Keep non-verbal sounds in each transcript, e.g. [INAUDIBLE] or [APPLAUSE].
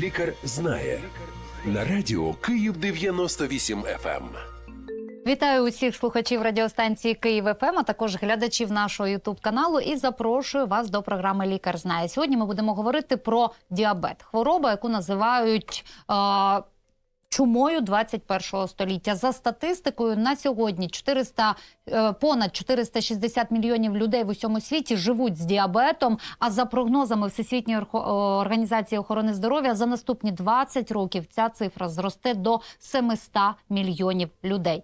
Лікар знає на радіо Київ 98 FM. Вітаю усіх слухачів радіостанції Київ ФМ, а також глядачів нашого Ютуб каналу. І запрошую вас до програми Лікар знає. Сьогодні ми будемо говорити про діабет, хвороба, яку називають. Е- Чумою 21-го століття за статистикою на сьогодні 400, е, понад 460 мільйонів людей в усьому світі живуть з діабетом. А за прогнозами Всесвітньої організації охорони здоров'я за наступні 20 років ця цифра зросте до 700 мільйонів людей.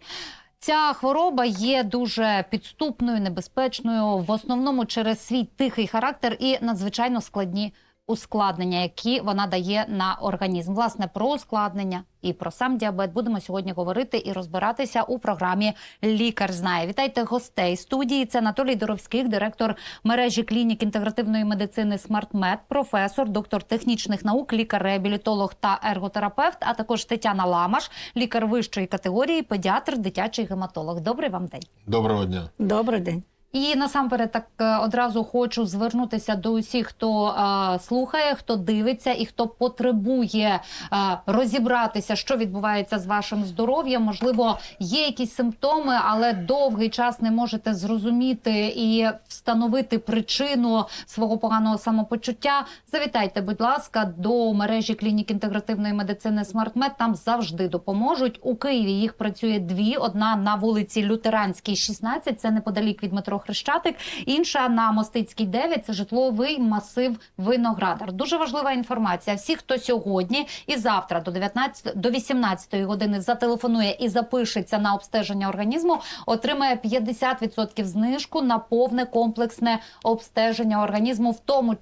Ця хвороба є дуже підступною, небезпечною, в основному через свій тихий характер і надзвичайно складні ускладнення, які вона дає на організм. Власне, про ускладнення і про сам діабет будемо сьогодні говорити і розбиратися у програмі Лікар знає. Вітайте гостей студії. Це Анатолій Доровських, директор мережі клінік інтегративної медицини «Смартмед», професор, доктор технічних наук, лікар-реабілітолог та ерготерапевт, а також Тетяна Ламаш, лікар вищої категорії, педіатр, дитячий гематолог. Добрий вам день. Доброго дня. Добрий день. І насамперед так е, одразу хочу звернутися до усіх, хто е, слухає, хто дивиться і хто потребує е, розібратися, що відбувається з вашим здоров'ям. Можливо, є якісь симптоми, але довгий час не можете зрозуміти і встановити причину свого поганого самопочуття. Завітайте, будь ласка, до мережі клінік інтегративної медицини «Смартмед». Там завжди допоможуть. У Києві їх працює дві: одна на вулиці Лютеранській, 16, це неподалік від метро Хрещатик. Інша на Мостицькій 9, це житловий масив Виноградар. Дуже важлива інформація. Всі, хто сьогодні і завтра до 19, до 18 години зателефонує і запишеться на обстеження організму, отримає 50% знижку на повне комплексне обстеження організму, в тому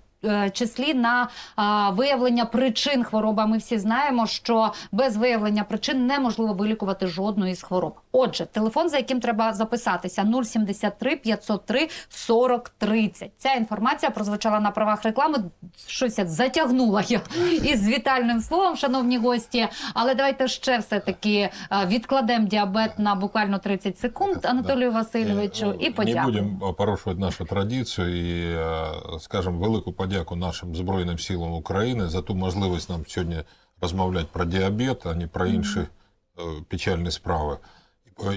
числі на виявлення причин хвороби. Ми всі знаємо, що без виявлення причин неможливо вилікувати жодну із хвороб. Отже, телефон, за яким треба записатися, 073 503 40 30. Ця інформація прозвучала на правах реклами. Щось я затягнула я із вітальним словом, шановні гості. Але давайте ще все таки відкладемо діабет на буквально 30 секунд, Анатолію Васильовичу, і Не будемо порушувати нашу традицію і, е, скажімо, велику подяку нашим Збройним силам України за ту можливість нам сьогодні розмовляти про діабет, а не про інші е, печальні справи.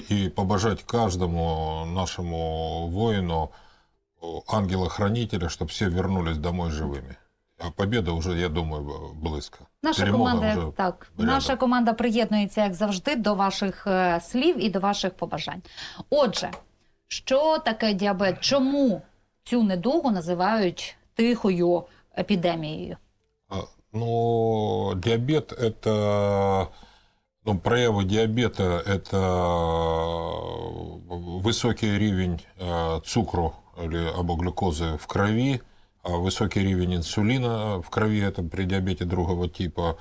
І- побажати кожному нашому воїну, ангела-хранителя, щоб всі вернулись домой живими. А победа вже, я думаю, близько. Наша Перемога команда вже так, рядом. наша команда приєднується як завжди до ваших е, слів і до ваших побажань. Отже, що таке діабет? Чому цю недугу називають тихою епідемією? А, Ну, диабет это, ну, проявы диабета это высокий рівень э, цукру или або глюкозы в крови, а высокий рівень инсулина в крови это при диабете другого типа,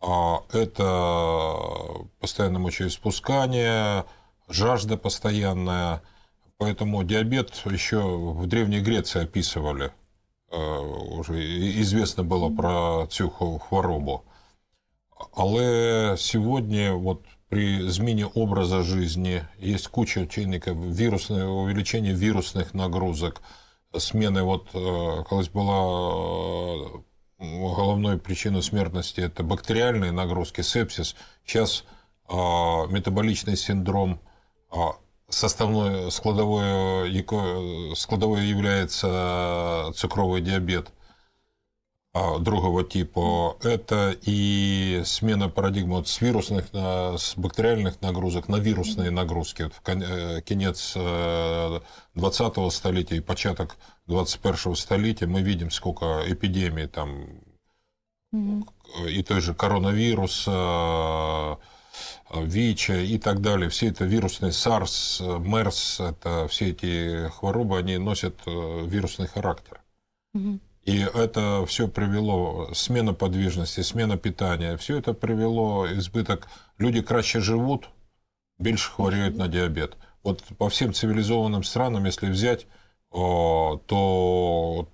а это постоянное мочеиспускание, жажда постоянная. Поэтому диабет еще в Древней Греции описывали е, уже і- известно було про цю хво- хворобу. Але сьогодні, от, при зміні образу життя, є куча чинників, вірусне, увеличення вірусних нагрузок, зміни, от, е, колись була е, головною причиною смертності це бактеріальні нагрузки, сепсис. Зараз метаболічний синдром, а, составной складовой, складовой является цукровый диабет а, другого типа. Это и смена парадигмы от с вирусных, на, с бактериальных нагрузок на вирусные нагрузки. Вот в э, конец э, 20-го столетия и початок 21-го столетия мы видим, сколько эпидемий там и той же коронавирус, э, ВИЧа и так далее. Все это вирусный SARS, э, MERS, это все эти хворобы, они носят э, вирусный характер. И это все привело, смена подвижности, смена питания, все это привело избыток. Люди краще живут, більше хворіють на диабет. Вот по всем цивилизованным странам, если взять, о, то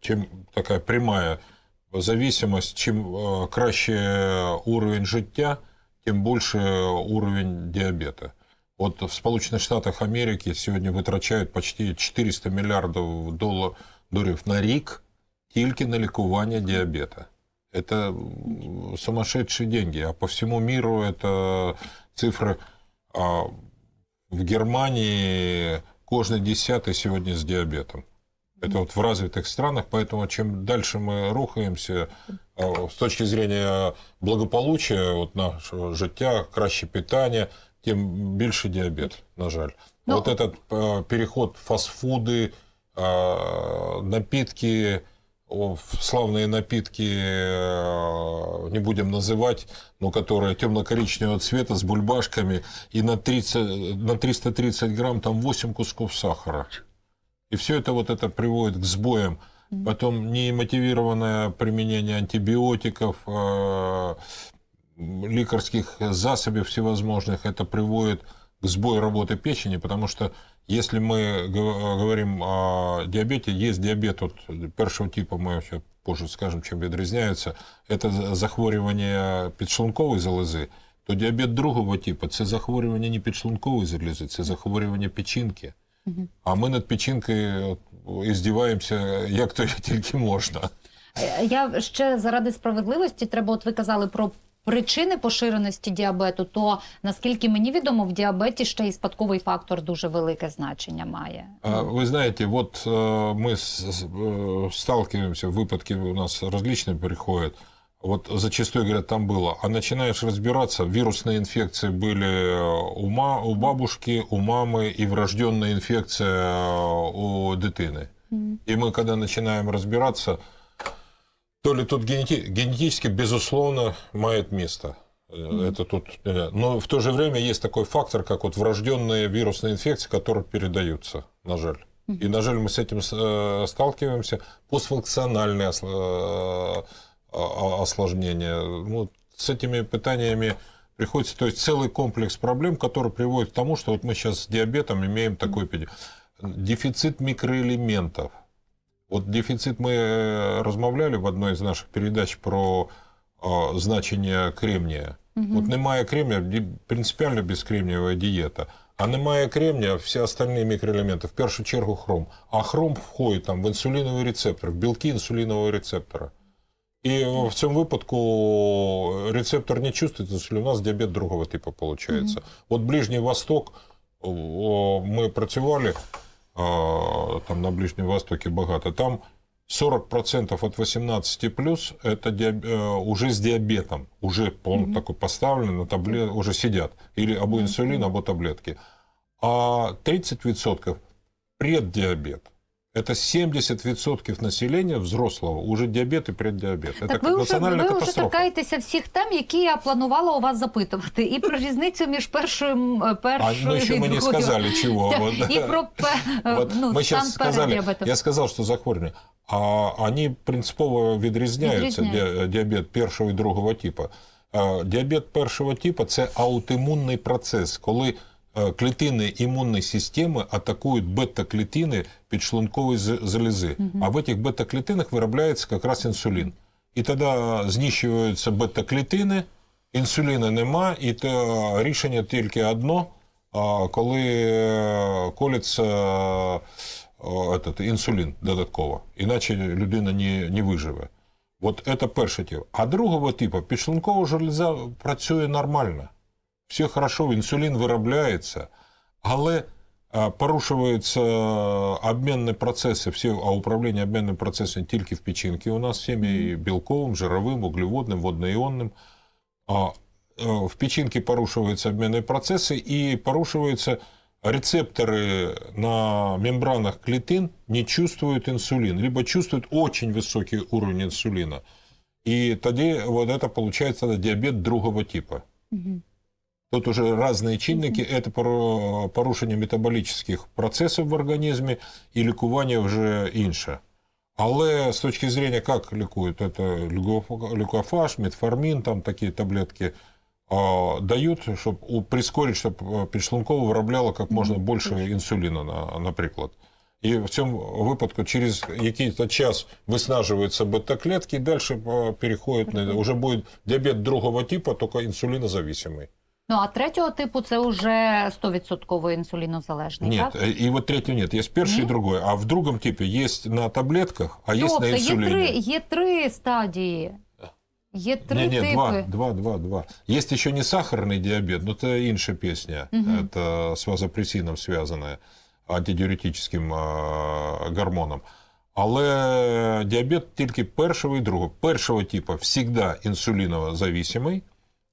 чем такая прямая зависимость, чем э, краще уровень життя, тем больше уровень диабета. Вот в Сполученных Штатах Америки сегодня витрачають почти 400 мільярдів долар- доларів на рік тільки на лікування діабета. Это м, сумасшедшие деньги. А по всему миру это цифры. А в Германии кожный десятый сегодня с диабетом. Это вот в развитых странах, поэтому чем дальше мы рухаемся а, з точки зрения благополуччя, от нашого життя, краще питання, тим більше діабет, на жаль. Ну, вот этот э, переход фастфуды, э, напитки, о, славные напитки, э, не будем называть, но которые темно-коричневого цвета с бульбашками, и на, 30, на 330 грамм там 8 кусков сахара. И все это вот это приводит к сбоям. Потом немотивированное применение антибиотиков, э, лекарских засобов всевозможных, это приводит к сбою работы печени, потому что если мы гов- говорим о диабете, есть диабет вот першого типа, мы ще позже скажем, чем відрізняються, это за- захворювання підшлункової залози, то діабет другого типу це захворювання не підшлункової залози, це захворювання печінки. А ми над печінкою от, іздіваємося, як то [LAUGHS] тільки можна. Е, Я ще заради справедливості треба, от ви казали про причини поширеності діабету. То наскільки мені відомо, в діабеті ще і спадковий фактор дуже велике значення має. А, Вы знаете, вот э, мы с- с- э, сталкиваемся, выпадки у нас различные приходят. Вот зачастую говорят, там было. А начинаешь разбираться, вирусные инфекции были у, ма, у бабушки, у мамы и врожденная инфекция у дитины. И мы, когда начинаем разбираться, то ли тут генети- генетически, безусловно, мает место. Э, Это тут, э, но в то же время есть такой фактор, как вот врожденные вирусные инфекции, которые передаются, на жаль. И, на жаль, мы с этим э, сталкиваемся. Постфункциональные э, осложнения. Ну, с этими питаниями приходится, то есть целый комплекс проблем, который приводит к тому, что вот мы сейчас с диабетом имеем такой эпидем- дефицит микроэлементов. Вот дефицит мы э, розмовляли в одной из наших передач про э, значення кремния. От немає кремния, ді- принципіально безкремнієва дієта. А немає кремния, всі остальні мікроелементи, в першу чергу хром. А хром входить там в інсуліновий рецептор, в білки інсулінового рецептора. І в цьому випадку рецептор не чувствует інсулін, у нас діабет другого типу виходить. От Ближній Восток, о, ми працювали а, там на Ближнем Востоке багато, там 40% от 18 плюс это диаб- э, уже с диабетом, уже пол- такой поставлен на таблет, уже сидят, или або инсулин, або таблетки. А 30% преддиабет. Это 70% населения взрослого уже диабет и преддиабет. Это Так ви вже, национальная ви вже катастрофа. торкаєтеся всіх тем, які я планувала у вас запитувати. І про різницю між першою, е, А, першою ну, еще і мы не другою. сказали чего. Так, вот. І про пе- [LAUGHS] е, Вот ну, мы стан сейчас перед сказали, діабетом. я сказал, что захворювання, а они принципово відрізняються, Відрізняються. ді- діабет першого і другого типу. А, Діабет першого типу – це аутоімунний процес, коли е, клітини імунної системи атакують бета-клітини підшлункової залізи. А в этих бета-клітинах виробляється якраз інсулін. І тоді знищуються бета-клітини, інсуліну нема, і то рішення тільки одно, коли е, колиться е, этот, інсулін додатково. Іначе людина не, не виживе. От це перший тип. А другого типу підшлункова железа працює нормально. Все хорошо, інсулін виробляється, але е, порушуються обмінні процеси, всі, а управління обмінним процесом тільки в печінці у нас всіми і білковим, жировим, углеводним, водноіонним. А, э, в печінці порушуються обмінні процеси і порушуються рецепторы на мембранах клетин не чувствуют инсулин, либо чувствуют очень высокий уровень инсулина. И тогда вот это получается диабет другого типа. Тут уже разные чинники, это поро- порушення метаболічних процесів в організмі і лікування вже інше. Але з точки зрения, як лікують, это люгоф- люкофаж, метформін, там такі таблетки, а, дают, щоб у- прискорить, щоб підшлунково виробляло як можна більше інсуліну, на- наприклад. І в цьому випадку через якийсь час виснажуються бета-клетки, і далі е, переходять на уже буде діабет другого типу, тільки інсулінозависимий. Ну а третього типу це вже 100% інсулінозалежний, Нет, так? э, и вот третьего нет. Есть первый и Нет? другой. А в другом типе есть на таблетках, а есть тобто на є инсулине. три, є три стадії. Є три Не, не, типи. два, два, два, два. Есть еще не сахарный диабет, но это инша песня. Мгм. Это с вазопрессином связанное, антидиуретическим э, гормоном. Але діабет тільки першого і другого. Першого типу всегда інсуліново зависимий,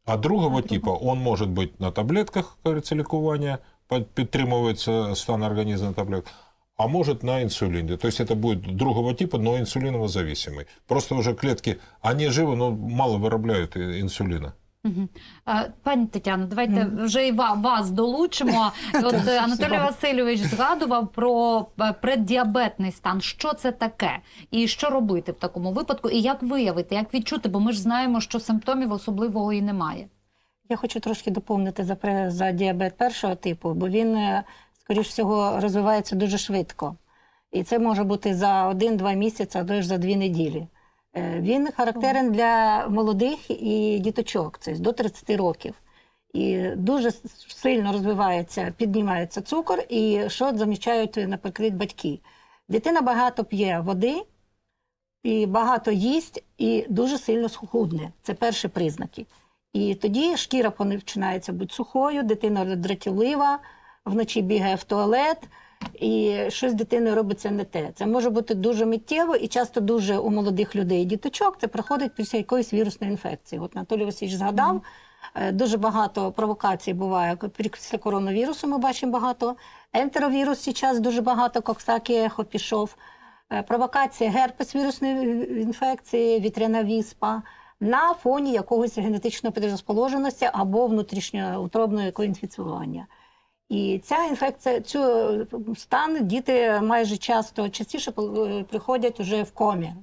а другого типу он може бути на таблетках, як говориться, лікування, під- підтримується стан організму на таблетках, а может на инсулине. То есть это будет другого типа, но инсулиново зависимый. Просто уже клетки, они живы, но мало виробляють і- інсуліна. Мгм. Е, Пані Тетяно, давайте вже і ва- вас долучимо. [LAUGHS] От Анатолій Васильович згадував про е, преддіабетний стан. Що це таке? І що робити в такому випадку? І як виявити, як відчути? Бо ми ж знаємо, що симптомів особливого і немає. Я хочу трошки доповнити за, за діабет першого типу, бо він, е, скоріш всього, розвивається дуже швидко. І це може бути за один-два місяці, а то ж за дві неділі. Е, Він характерен для молодих і діточок, це до 30 років. І дуже сильно розвивається, піднімається цукор, і що замічають, наприклад, батьки. Дитина багато п'є води, і багато їсть, і дуже сильно схудне. Це перші признаки. І тоді шкіра починається бути сухою, дитина дратівлива, вночі бігає в туалет, і щось з дитиною робиться не те. Це може бути дуже миттєво і часто дуже у молодих людей діточок це приходить після якоїсь вірусної інфекції. От Анатолій Васильович згадав, е, дуже багато провокацій буває. Після коронавірусу ми бачимо багато. Ентеровірус зараз дуже багато, коксакі ехо пішов. Е, Провокація герпес вірусної інфекції, вітряна віспа на фоні якогось генетичної предрозположеності або внутрішньоутробного якогось інфіцування. І ця інфекція, цю стан діти майже часто частіше е, приходять уже в комі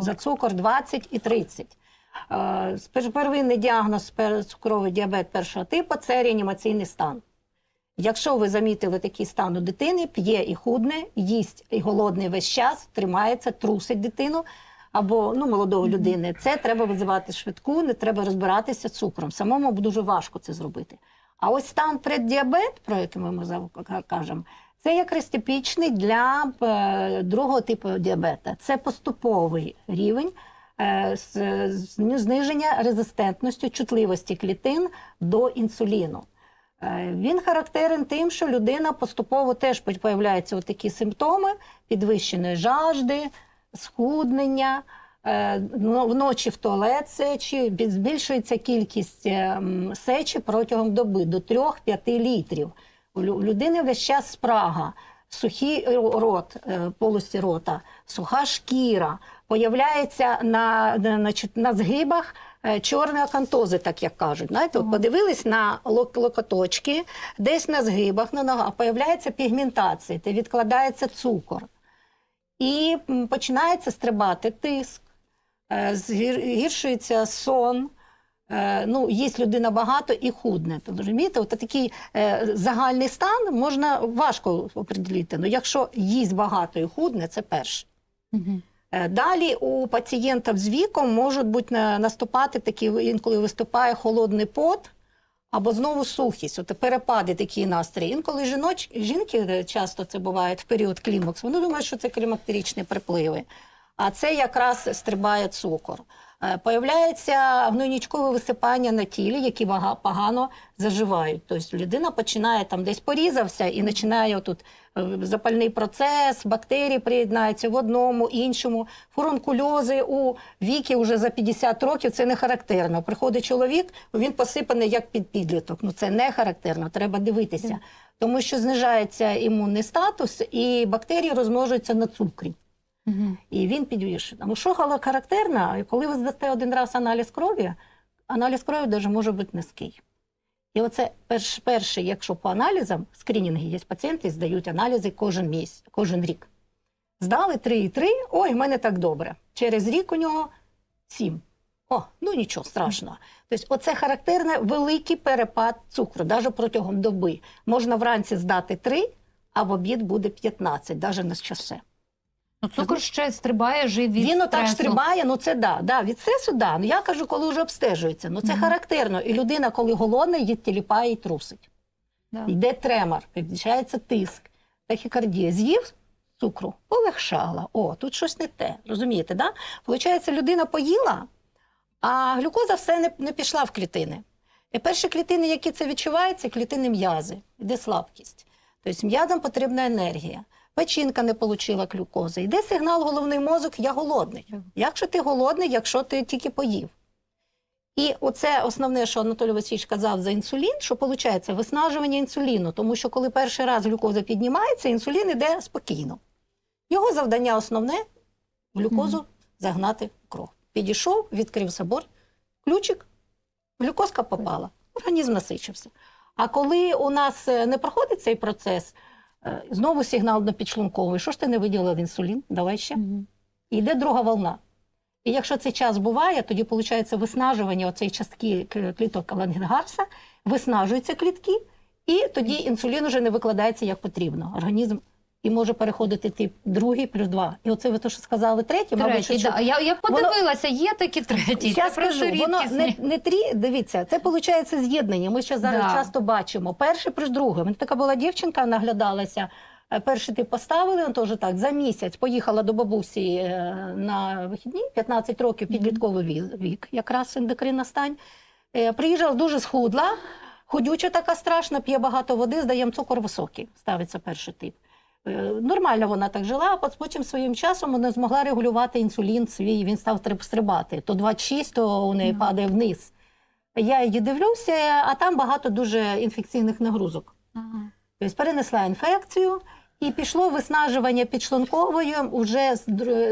за цукор 20 і 30. Е, Первинний діагноз цукровий діабет першого типу це реанімаційний стан. Якщо ви замітили такий стан у дитини, п'є і худне, їсть і голодний весь час, тримається, трусить дитину або ну, молодої людини, це треба визивати швидку, не треба розбиратися з цукром. Самому дуже важко це зробити. А ось стан преддіабет, про який ми кажемо, це якраз типічний для е, другого типу діабета. Це поступовий рівень е, зниження резистентності, чутливості клітин до інсуліну. Е, Він характерен тим, що людина поступово теж появляються такі симптоми підвищеної жажди, схуднення, вночі в туалет сечі, збільшується кількість е, сечі протягом доби до 3-5 літрів. У людини весь час спрага, сухий рот, е, полості рота, суха шкіра, появляється на, на, на згибах е, чорні акантози, так як кажуть. Знаєте, от подивились на лок- локоточки, десь на згибах, на ногах, появляється пігментація, де відкладається цукор. І починається стрибати тиск, е, згір- гіршується сон. Е, Ну, їсть людина багато і худне. То розумієте, от такий е, загальний стан можна важко определити. Ну, якщо їсть багато і худне, це перше. Далі у пацієнтів з віком можуть бути наступати такі, інколи виступає холодний пот або знову сухість. От перепади такі настрої. Інколи жіноч, жінки часто це буває в період клімаксу. Вони думають, що це клімактеричні припливи. А це якраз стрибає цукор. Е, Появляється гнойничкове висипання на тілі, які вага- погано заживають. Тобто людина починає там десь порізався і починає тут запальний процес, бактерії приєднаються в одному, іншому. Фурункульози у віки вже за 50 років це не характерно. Приходить чоловік, він посипаний як під підліток. Ну це не характерно, треба дивитися. Тому що знижається імунний статус і бактерії розмножуються на цукрі. І він підвищений. Тому що характерно, коли ви здасте один раз аналіз крові, аналіз крові даже може бути низький. І оце перш, перше, якщо по аналізам, скринінги є пацієнти, здають аналізи кожен місяць, кожен рік. Здали 3,3, ой, в мене так добре. Через рік у нього 7. О, ну нічого страшного. Тобто, оце характерне великий перепад цукру, навіть протягом доби. Можна вранці здати 3, а в обід буде 15, навіть на часе. Ну, цукор ще стрибає же від Він отак стресу. стрибає, ну це да, да, від стресу, да. Ну я кажу, коли вже обстежується. Ну це Мгм. характерно. І людина, коли голодна, її тіліпає і трусить. Да. Йде тремор, підвищається тиск, тахікардія. З'їв цукру, полегшала. О, тут щось не те. Розумієте, да? Получається, людина поїла, А глюкоза все не, не пішла в клітини. І перші клітини, які це відчувають, це клітини м'язи, йде слабкість. Тобто м'язам потрібна енергія. Печінка не отримала глюкози. Йде сигнал головний мозок, я голодний. Якщо ти голодний, якщо ти тільки поїв. І оце основне, що Анатолій Васильович казав за інсулін, що виходить виснажування інсуліну, тому що коли перший раз глюкоза піднімається, інсулін йде спокійно. Його завдання основне глюкозу загнати в кров. Підійшов, відкрив собор, ключик, глюкозка попала, організм насичився. А коли у нас е, не проходить цей процес, знову сигнал до підшлунковий, що ж ти не виділив інсулін? Давай ще. І йде друга волна. І якщо цей час буває, тоді виходить виснажування оцей частки кліток Лангенгарса, виснажуються клітки, і тоді інсулін вже не викладається як потрібно. Організм і може переходити тип другий плюс два. І оце ви то, що сказали третій, мабуть, що да. Я, я подивилася, є такі треті. я це скажу, воно не, не трі, дивіться, це виходить з'єднання. Ми ще зараз Да. часто бачимо. Перший плюс другий. Мене така була дівчинка, наглядалася. Е, Перший тип поставили, він теж так, за місяць поїхала до бабусі е, на вихідні, 15 років, підлітковий ві- вік, якраз ендокринна стань. Е, Приїжджала дуже схудла, ходюча така страшна, п'є багато води, здаємо цукор високий, ставиться перший тип. Е, Нормально вона так жила, а потім своїм часом вона змогла регулювати інсулін свій, він став стрибати. То 26, то у неї падає вниз. Я її дивлюся, а там багато дуже інфекційних нагрузок. Ага. Тобто перенесла інфекцію і пішло виснажування підшлункової уже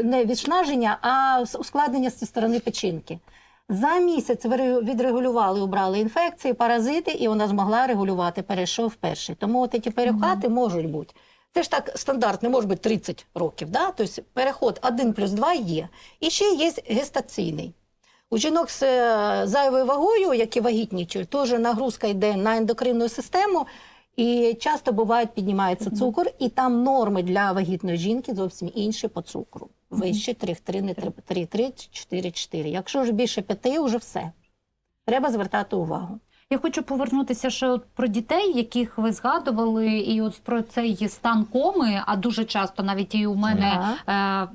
не відснаження, а з- ускладнення зі сторони печінки. За місяць відрегулювали, убрали інфекції, паразити, і вона змогла регулювати, перейшов перший. Тому от ці перехвати можуть бути. Це ж так стандарт, не може бути 30 років. Да? Тобто переход 1 плюс 2 є. І ще є гестаційний. У жінок з е, зайвою вагою, які вагітнічують, теж нагрузка йде на ендокринну систему, і часто буває, піднімається цукор, і там норми для вагітної жінки зовсім інші по цукру. Вище 3,3, не 3,3, 4,4. Якщо ж більше 5, вже все. Треба звертати увагу. Я хочу повернутися ще от про дітей, яких ви згадували, і от про цей стан коми. А дуже часто навіть і у мене е,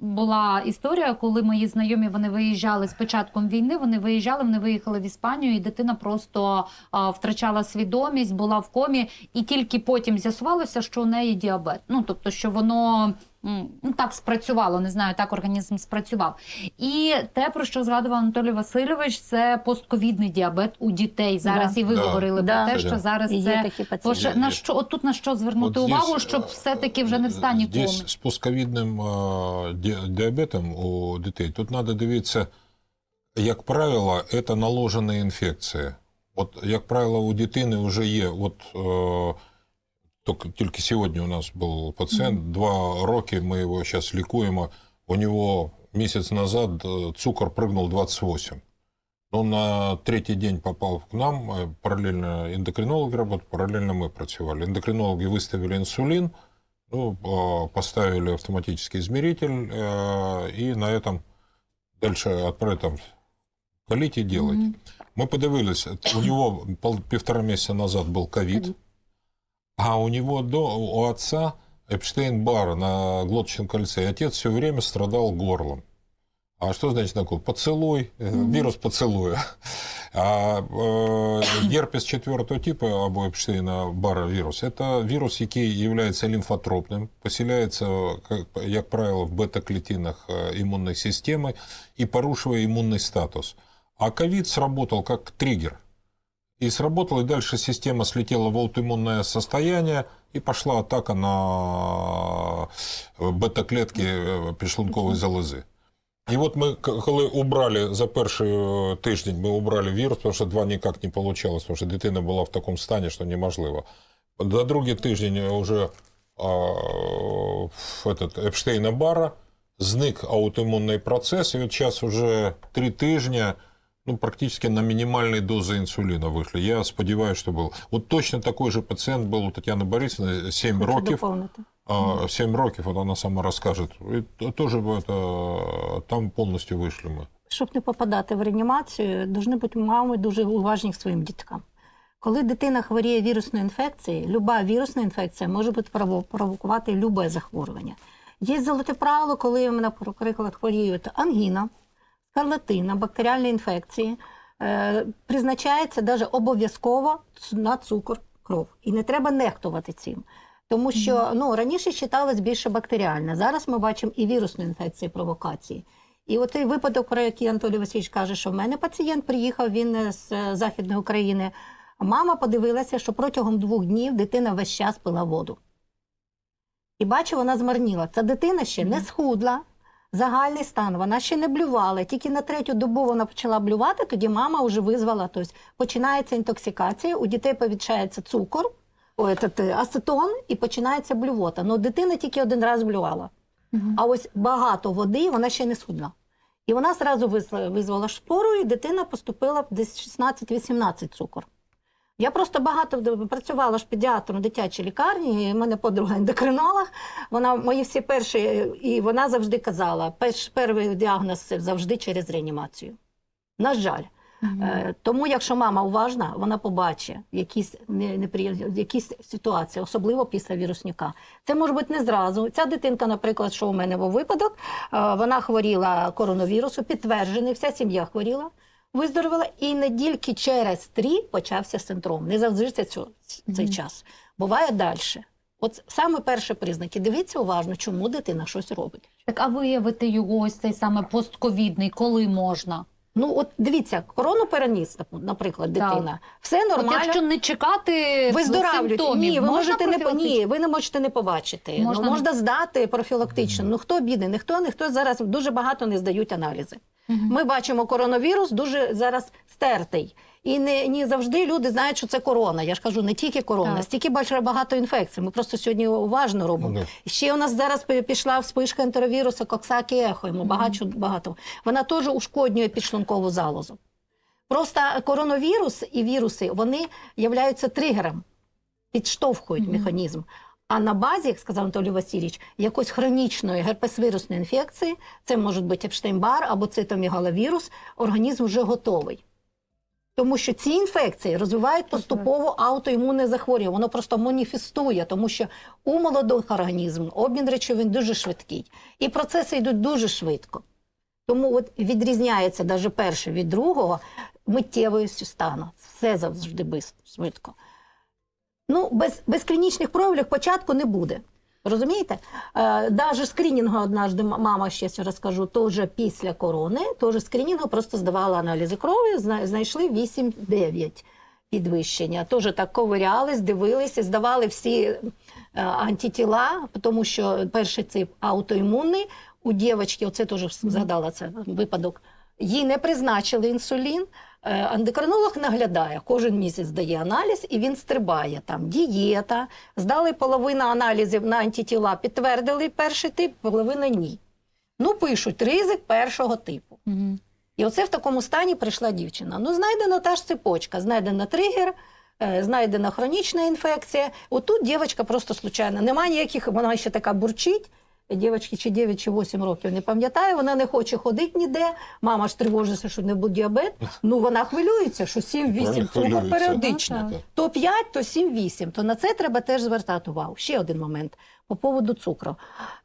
була історія, коли мої знайомі вони виїжджали з початком війни. Вони виїжджали, вони виїхали в Іспанію, і дитина просто е, втрачала свідомість, була в комі, і тільки потім з'ясувалося, що у неї діабет. Ну тобто, що воно. Ну, так спрацювало, не знаю, так організм спрацював. І те, про що згадував Анатолій Васильович, це постковідний діабет у дітей. Зараз Да. і ви Да. говорили Да. про те, що зараз І є це такі Тож на що отут на що звернути Вот увагу, здесь, щоб э, все-таки вже не в стані коми? З пусковідним э, діабетом у дітей тут треба дивитися, як правило, це наложені інфекції. От, як правило, у дитини вже є. От, е, тільки, тільки сьогодні у нас був пацієнт, два роки ми його зараз лікуємо. У нього місяць назад е, цукор прыгнув 28. Ну, на третій день попав к нам, е, паралельно ендокринологи работали, паралельно ми працювали. Ендокринологи виставили інсулін, ну, э, поставили автоматический измеритель, э, и на этом дальше отправить там колите и делать. Мгм. Мы подивились, у него пол, півтора месяца назад был ковид, Ковид. а у него до, у отца Эпштейн-Бар на глоточном кольце, и отец все время страдал горлом. А что значит такое? Поцелуй, э, вирус поцелуя. А э, герпес четвертого типа або Эпштейна бара вирус это вирус, який является лимфотропним, поселяється, как, як правило, в бета-клетинах э, імунної системи і порушує імунний статус. А ковид сработал как триггер. И сработал, и дальше система слетела в аутоиммунное состояние, и пошла атака на бета-клетки э, підшлункової залози. І от ми, к- коли убрали за перший е, тиждень, ми убрали вірус, тому що два ніяк не вийшло, тому що дитина була в такому стані, що неможливо. За другий тиждень вже а, в этот, Епштейна Бара зник аутоімунний процес, і от зараз вже три тижні Ну, практически на минимальной дозе инсулина вышли. Я сподіваюся, що був. От точно такой же пацієнт був у Тетяни Борисовни, 7 Хочу років. доповнити. 7 років, от вона сама розкаже. І т- это, там повністю вийшли ми. щоб не попадати в реанімацію, повинні бути мами дуже уважні к своїм діткам. Коли дитина хворіє вірусною інфекцією, люба вірусна інфекція може бути прово- провокувати любе захворювання. Є золоте правило, коли, наприклад, хворіють ангіна, скарлатина, бактеріальні інфекції, е, призначається навіть обов'язково на цукор кров. І не треба нехтувати цим. Тому що ну, раніше вважалось більше бактеріальне. Зараз ми бачимо і вірусні інфекції, провокації. І от той випадок, про який Анатолій Васильович каже, що в мене пацієнт приїхав, він е, з е, Західної України. Мама подивилася, що протягом двох днів дитина весь час пила воду. І бачу, вона змарніла. Ця дитина ще не схудла, загальний стан, вона ще не блювала. Тільки на третю добу вона почала блювати, тоді мама вже визвала. Тобто починається інтоксикація, у дітей повідчається цукор, о, е, ацетон, і починається блювота. Ну, дитина тільки один раз блювала. А ось багато води вона ще не схудла. І вона зразу визвала шпору, і дитина поступила десь 16-18 цукор. Я просто багато працювала ж педіатром в дитячій лікарні, і в мене подруга ендокринолог. Вона мої всі перші, і вона завжди казала: перш, перший діагноз це завжди через реанімацію. На жаль. Е, Тому, якщо мама уважна, вона побачить якісь неприємні якісь ситуації, особливо після вірусника. Це може бути не зразу. Ця дитинка, наприклад, що у мене був випадок, е, вона хворіла коронавірусу, підтверджений, вся сім'я хворіла, виздоровіла, і недільки через три почався синдром. Не завжди це цю- цей Мгм. час. Буває далі. От саме перші признаки. Дивіться уважно, чому дитина щось робить. Так, а виявити його ось цей саме постковідний, коли можна? Ну, от дивіться, корону переніс, наприклад, Так. дитина. Все От нормально. якщо не чекати Виздоравлюють. симптомів, Ні, ви можете не ні, ви не можете не побачити. Можна Можна, не- ну, можна здати профілактично. Ну хто бідний, ніхто, ніхто зараз дуже багато не здають аналізи. Ми бачимо, коронавірус дуже зараз стертий. І не, не завжди люди знають, що це корона. Я ж кажу, не тільки корона, Так. стільки більше багато інфекцій. Ми просто сьогодні уважно робимо. Да. Ще у нас зараз пішла вспишка ентеровірусу Коксакі Ехо, йому багато, багато. Вона теж ушкоднює підшлункову залозу. Просто коронавірус і віруси вони являються тригером, підштовхують Мгм. механізм. А на базі, як сказав Анатолій Васильович, якоїсь хронічної герпесвірусної інфекції, це може бути Епштейн-Бар або цитомегаловірус, організм вже готовий. Тому що ці інфекції розвивають поступово аутоімунне захворювання. Воно просто маніфестує, тому що у молодих організмів обмін речовин дуже швидкий. І процеси йдуть дуже швидко. Тому от відрізняється навіть перше від другого миттєвістю стану. Все завжди швидко. Ну, без, без клінічних проявів початку не буде. Розумієте? Е, даже скринінгу однажды мама ще розкажу, теж після корони, теж скринінгу просто здавала аналізи крові, зна- знайшли 8-9 підвищення. Теж так ковирялись, дивилися, здавали всі е, антитіла, тому що перший тип аутоімунний. У дівчинки, оце теж згадала це випадок, їй не призначили інсулін. Е, Ендокринолог наглядає, кожен місяць здає аналіз, і він стрибає там дієта. Здали половину аналізів на антитіла, підтвердили перший тип, половина ні. Ну, пишуть ризик першого типу. Мгм. І оце в такому стані прийшла дівчина. Ну, знайдена та ж цепочка, знайдена тригер, е, знайдена хронічна інфекція. Отут дівчинка просто случайно. Немає ніяких, вона ще така бурчить. Дівчинки чи 9 чи 8 років не пам'ятаю, вона не хоче ходити ніде. Мама ж тривожиться, що не буде діабет. Ну вона хвилюється, що 7-8 Правильно, цукор періодично. То 5, то 7-8. То на це треба теж звертати увагу. Ще один момент по поводу цукру.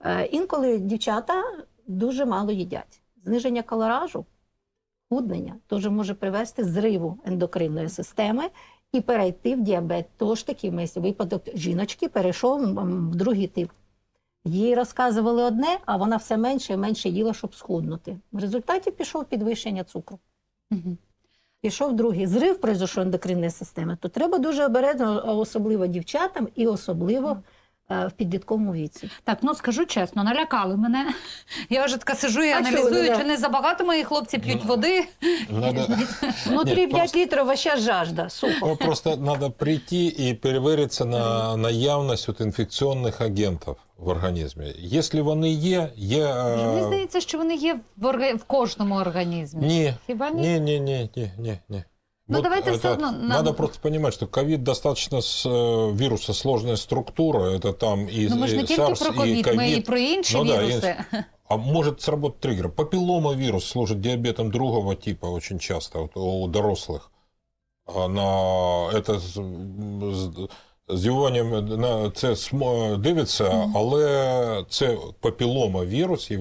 Е, інколи дівчата дуже мало їдять. Зниження калоражу, худнення теж може привести зриву ендокринної системи і перейти в діабет. Тож такий ми випадок жіночки перейшов в другий тип. Їй розказували одне, а вона все менше і менше їла, щоб схуднути. В результаті пішов підвищення цукру. Угу. Пішов другий зрив пройшов ендокринної системи, то треба дуже обережно, особливо дівчатам і особливо в підлітковому віці. Так, ну скажу чесно, налякали мене. [LAUGHS] Я вже така сижу і А аналізую, не чи не забагато мої хлопці п'ють Ну, води. Надо, [LAUGHS] Внутрі Ні, 5 просто- літрів вообще жажда, сухо. ну, просто надо прийти и перевіритися на наявність от інфекційних агентів в організмі. Якщо вони є, є... е, Мені здається, що вони є в, орга... в кожному організмі. Ні, Хіба ні? Не, не, не, не, не, не. Ну, давайте все одно нам- Надо просто понимать, что ковид достаточно с э, вируса сложная структура. Это там и, Ну ми ж и не тільки SARS, про ковід, и ми і ковид. про інші Ну да, віруси. А может сработать триггер. Папиллома вирус служит диабетом другого типа очень часто вот, у дорослых. А На это с- с- на це смо- дивиться, але це папілома вірус є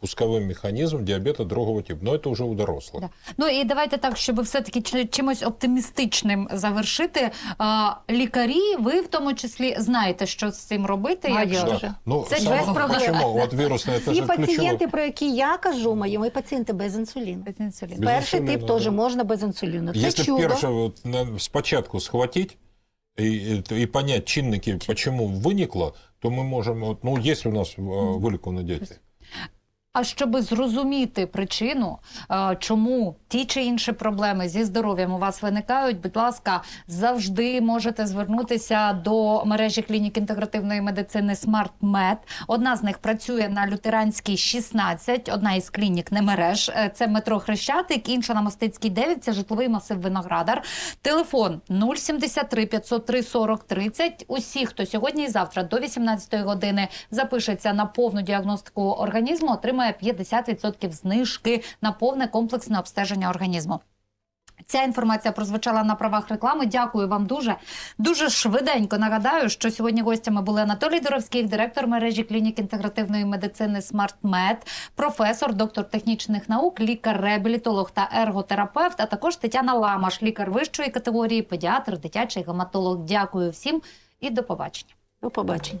пусковим механізмом діабету другого типу. Ну, це вже у дорослих. Да. Ну і давайте так, щоб все-таки чи- чимось оптимістичним завершити. А, лікарі, ви в тому числі знаєте, що з цим робити. А якщо- я Да. Ну, Це сам- без проблем. Почему? Вот вирусное, это Всі пацієнти, про які я кажу, мої, мої пацієнти без інсуліну. Без інсуліну. Без Перший інсуліну, тип теж можна без інсуліну. Це Если чудо. перше на, спочатку схватить и, и, и понять чинники, почему виникло, то мы можем, вот, ну, есть у нас э, вылеченные дети. а щоб зрозуміти причину, е, чому ті чи інші проблеми зі здоров'ям у вас виникають, будь ласка, завжди можете звернутися до мережі клінік інтегративної медицини SmartMed. Одна з них працює на Лютеранській 16, одна із клінік не мереж. Е, Це метро Хрещатик, інша на Мостицькій 9, це житловий масив Виноградар. Телефон 073 503 40 30. Усі, хто сьогодні і завтра до 18 години запишеться на повну діагностику організму, отримає 50% знижки на повне комплексне обстеження організму. Ця інформація прозвучала на правах реклами. Дякую вам дуже. Дуже швиденько нагадаю, що сьогодні гостями були Анатолій Доровський, директор мережі клінік інтегративної медицини SmartMed, професор, доктор технічних наук, лікар-реабілітолог та ерготерапевт, а також Тетяна Ламаш, лікар вищої категорії, педіатр, дитячий гематолог. Дякую всім і до побачення. До побачення.